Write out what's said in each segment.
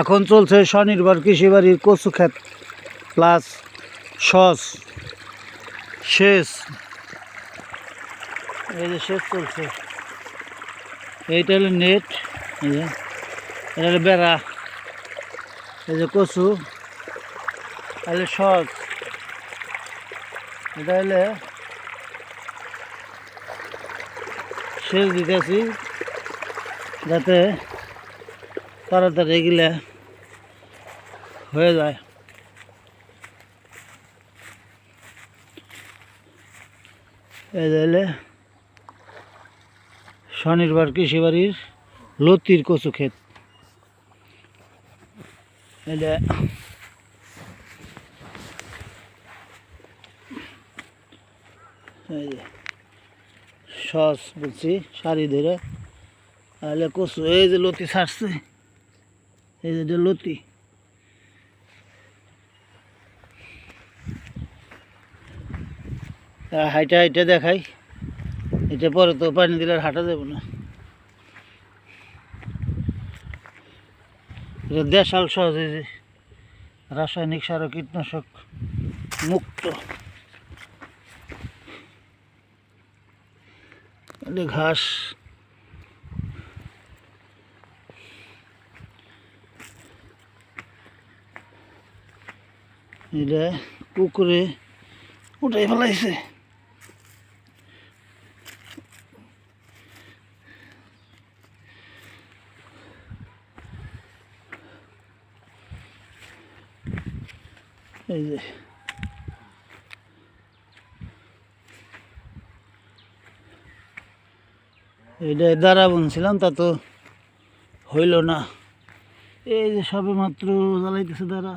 এখন চলছে স্বনির্ভর কৃষি বাড়ির কচু ক্ষেত প্লাস সস শেষ এই যে শেষ চলছে। এইটা হলো নেট, এই যে, এটা হলো বেড়া, এই যে কচু তাহলে সস, এটা হলে সেচ দিতেছি যাতে তাড়াতাড়ি এগুলা হয়ে যায়। যে স্বনির্ভর কৃষি বাড়ির লতির কচু ক্ষেত। এটা সস বলছি শাড়ি ধরে। তাহলে কচু, এই যে লতি ছাড়ছে। এই যে লতি। হাইটা হাইটা দেখাই। এটা পরে তো পানি দিলে হাঁটা যাবে না। দেশাল সহজ যে। রাসায়নিক সার ও কীটনাশক মুক্ত। ঘাস। এটা পুকুরে উঠাই ফেলাইছে। এই যে। এটা দ্বারা বুনছিলাম, তা তো হইল না। এই যে সবে মাত্র জ্বালাইতেছে দ্বারা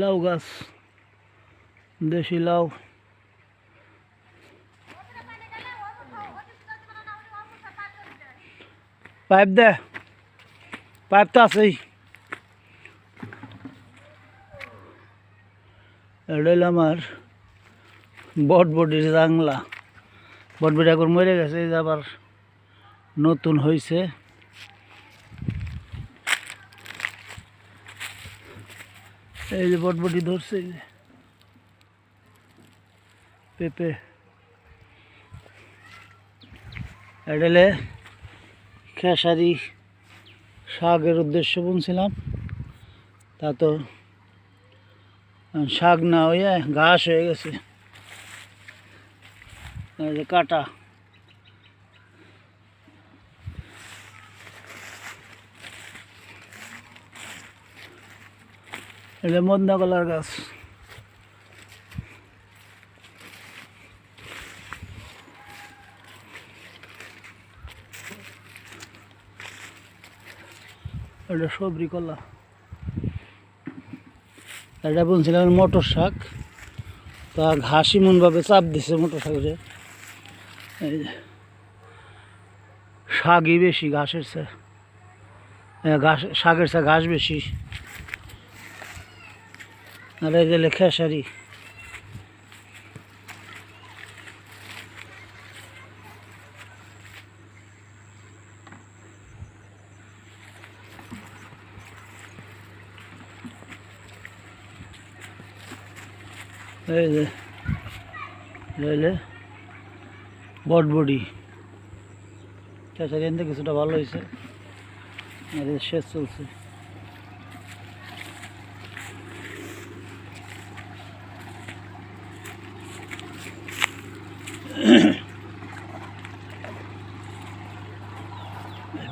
লাউ গাছ, দেশি লাউ। পাইপ দে, পাইপ তো আছেই। এটা আমার বটবটির জাংলা। বটবটি এখন মরে গেছে, এই নতুন হয়েছে এই যে বটবটি ধরছে যে। পেঁপে। এডেলে খেসারি শাকের উদ্দেশ্য বুনছিলাম। তা তো, শাক না হয়ে ঘাস হয়ে গেছে। কাটা। এটা মন্দা কলার গাছ। এটা সবরি কলা। এটা বলছিলাম মটর শাক। তা ঘাস এমনভাবে চাপ দিছে মটর শাকের শাকই বেশি ঘাসের চে ঘাস শাকের চা ঘাস বেশি। আর এই যে খেসারি এই যে রইলে বটবডি এনতে কিছুটা ভালো হয়েছে আর শেষ চলছে।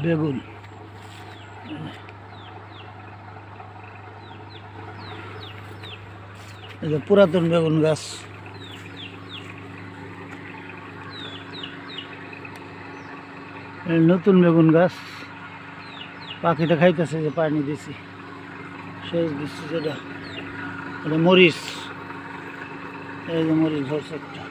বেগুন। যে পুরাতন বেগুন গাছ। নতুন বেগুন গাছ। পাখিটা খাইতেছে যে পানি দিছি। সেচ দিচ্ছি যেটা। এটা মরিচ। এই যে মরিচ ধরছে একটা।